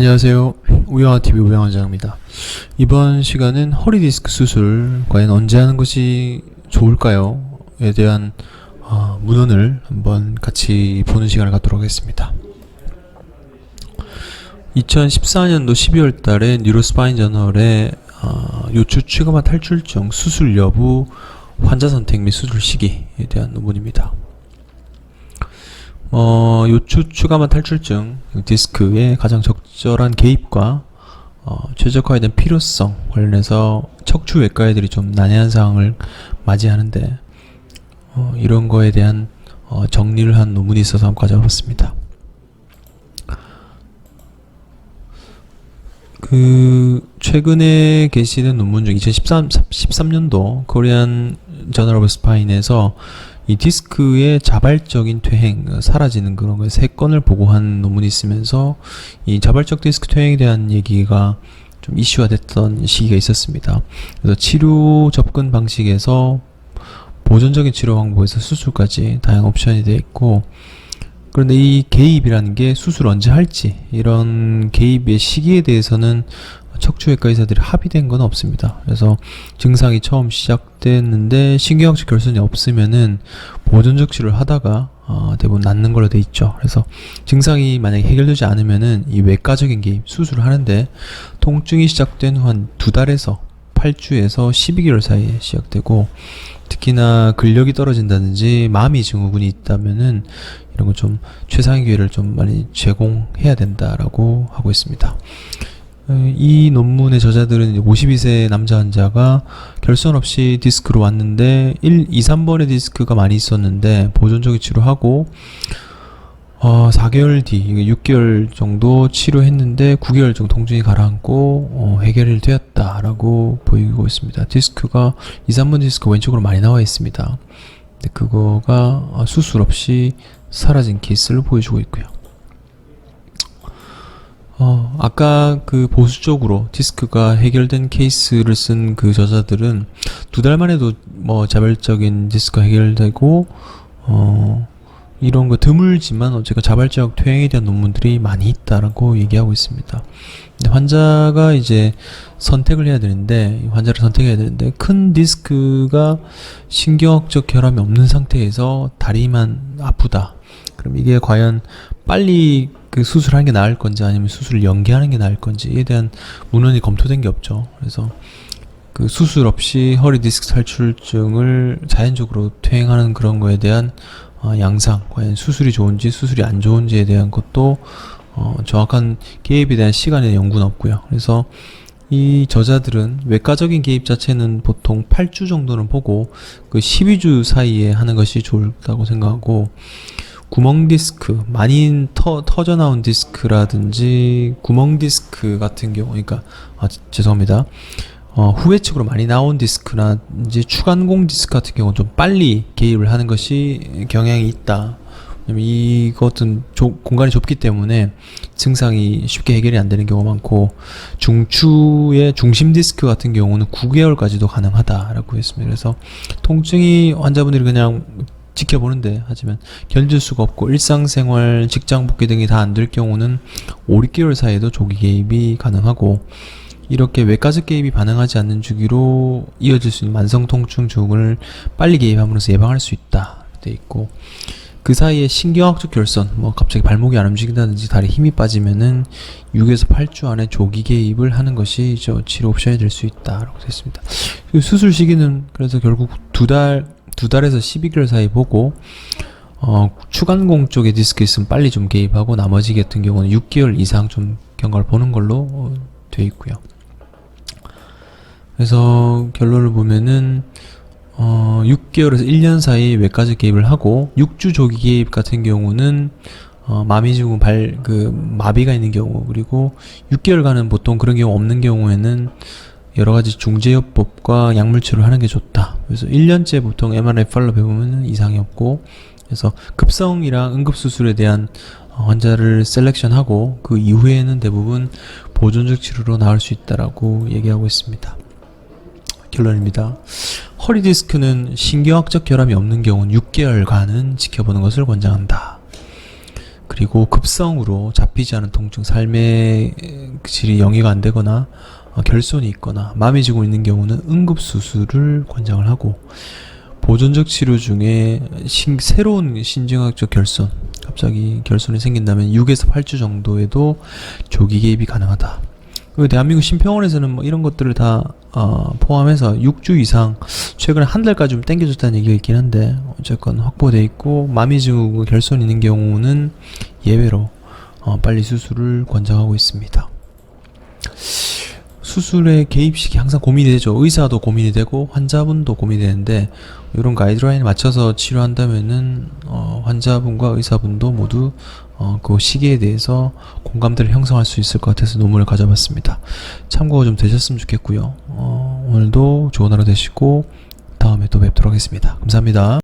안녕하세요. 우영아TV 우영원장입니다. 이번 시간은 허리디스크 수술 과연 언제 하는 것이 좋을까요? 에 대한 어, 문헌을 한번 같이 보는 시간을 갖도록 하겠습니다. 2014년도 12월 달에 뉴로스파인 저널에 어, 요추 추가마 탈출증 수술 여부 환자 선택 및 수술 시기에 대한 논문입니다. 어, 요추 추가마 탈출증 디스크의 가장 적절한 개입과 어, 최적화에 대한 필요성 관련해서 척추 외과의들이 좀 난해한 상황을 맞이하는데 어, 이런 거에 대한 어, 정리를 한 논문이 있어서 한번 가져와봤습니다. 그 최근에 게시된 논문 중 2013 13년도 코리안 저널 오브 스파인에서 이 디스크의 자발적인 퇴행, 어, 사라지는 그런 거세 건을 보고한 논문이 있으면서 이 자발적 디스크 퇴행에 대한 얘기가 좀 이슈화 됐던 시기가 있었습니다. 그래서 치료 접근 방식에서 보존적인 치료 방법에서 수술까지 다양한 옵션이 되어 있고 그런데 이 개입이라는 게 수술 언제 할지 이런 개입의 시기에 대해서는 척추외과 의사들이 합의된 건 없습니다. 그래서 증상이 처음 시작됐는데 신경학적 결손이 없으면은 보존적 치료를 하다가 어, 대부분 낫는 걸로 돼 있죠. 그래서 증상이 만약에 해결되지 않으면은 이 외과적인 개입 수술을 하는데 통증이 시작된 후 한 두 달에서 8주에서 12개월 사이에 시작되고 특히나 근력이 떨어진다든지 마미 증후군이 있다면은 이런 거 좀 최상의 기회를 좀 많이 제공해야 된다라고 하고 있습니다. 어, 이 논문의 저자들은 52세 남자 환자가 결선 없이 디스크로 왔는데 1, 2, 3번의 디스크가 많이 있었는데 보존적인 치료하고 어, 4개월 뒤, 이게 6개월 정도 치료했는데 9개월 정도 통증이 가라앉고 어, 해결이 되었다라고 보이고 있습니다. 디스크가 2, 3번 디스크 왼쪽으로 많이 나와 있습니다. 근데 그거가 어, 수술 없이 사라진 케이스를 보여주고 있고요. 어, 아까 그 보수적으로 디스크가 해결된 케이스를 쓴 그 저자들은 두 달 만에도 뭐 자발적인 디스크가 해결되고, 어, 이런 거 드물지만 어쨌든 자발적 퇴행에 대한 논문들이 많이 있다라고 얘기하고 있습니다. 환자가 이제 선택을 해야 되는데, 이 환자를 선택해야 되는데, 큰 디스크가 신경학적 결함이 없는 상태에서 다리만 아프다. 그럼 이게 과연 빨리 그 수술하는 게 나을 건지 아니면 수술을 연기하는 게 나을 건지에 대한 문헌이 검토된 게 없죠. 그래서 그 수술 없이 허리 디스크 탈출증을 자연적으로 퇴행하는 그런 거에 대한 어, 양상, 과연 수술이 좋은지 수술이 안 좋은지에 대한 것도 어, 정확한 개입에 대한 시간에 연구는 없고요. 그래서 이 저자들은 외과적인 개입 자체는 보통 8주 정도는 보고 그 12주 사이에 하는 것이 좋다고 생각하고 구멍 디스크, 많이 터, 터져 나온 디스크라든지 구멍 디스크 같은 경우, 그러니까 아, 죄송합니다. 어, 후회 측으로 많이 나온 디스크라든지 추간공 디스크 같은 경우는 좀 빨리 개입을 하는 것이 경향이 있다. 이것은 좁- 공간이 좁기 때문에 증상이 쉽게 해결이 안 되는 경우가 많고 중추의 중심 디스크 같은 경우는 9개월까지도 가능하다라고 했습니다. 그래서 통증이 환자분들이 그냥 지켜보는데 하지만 견딜 수가 없고 일상생활, 직장 복귀 등이 다 안 될 경우는 5, 6개월 사이에도 조기 개입이 가능하고 이렇게 외과적 개입이 반응하지 않는 주기로 이어질 수 있는 만성 통증 증후군을 빨리 개입함으로써 예방할 수 있다 돼 있고 그 사이에 신경학적 결선 뭐 갑자기 발목이 안 움직인다든지 다리 힘이 빠지면은 6에서 8주 안에 조기 개입을 하는 것이 저 치료 옵션이 될 수 있다라고 됐습니다. 그 수술 시기는 그래서 결국 두 달 두 달에서 12개월 사이 보고 어, 추간공 쪽에 디스크 있으면 빨리 좀 개입하고 나머지 같은 경우는 6개월 이상 좀 경과를 보는 걸로 어, 돼 있고요. 그래서 결론을 보면은 어, 6개월에서 1년 사이 외과적 개입을 하고 6주 조기 개입 같은 경우는 어, 마비 증후 발, 그, 마비가 있는 경우, 그리고 6개월간은 보통 그런 경우 없는 경우에는 여러 가지 중재요법과 약물 치료를 하는 게 좋다. 그래서 1년째 보통 MRI 팔로 배우면 이상이 없고, 그래서 급성이랑 응급 수술에 대한 어, 환자를 셀렉션하고 그 이후에는 대부분 보존적 치료로 나올 수 있다라고 얘기하고 있습니다. 결론입니다. 허리 디스크는 신경학적 결함이 없는 경우는 6개월간은 지켜보는 것을 권장한다. 그리고 급성으로 잡히지 않은 통증, 삶의 질이 영위가 안 되거나 어, 결손이 있거나 마음이 지고 있는 경우는 응급수술을 권장을 하고 보존적 치료 중에 신- 새로운 신경학적 결손, 갑자기 결손이 생긴다면 6에서 8주 정도에도 조기 개입이 가능하다. 그 대한민국 심평원에서는 뭐 이런 것들을 다 어, 포함해서 6주 이상 최근에 한 달까지 좀 땡겨줬다는 얘기가 있긴 한데 어쨌건 확보돼 있고 마미 증후 결손 있는 경우는 예외로 어, 빨리 수술을 권장하고 있습니다. 수술의 개입식이 항상 고민이 되죠. 의사도 고민이 되고 환자분도 고민이 되는데 이런 가이드라인에 맞춰서 치료한다면은 어, 환자분과 의사분도 모두 어, 그 시기에 대해서 공감대를 형성할 수 있을 것 같아서 논문을 가져봤습니다. 참고가 좀 되셨으면 좋겠고요. 어, 오늘도 좋은 하루 되시고 다음에 또 뵙도록 하겠습니다. 감사합니다.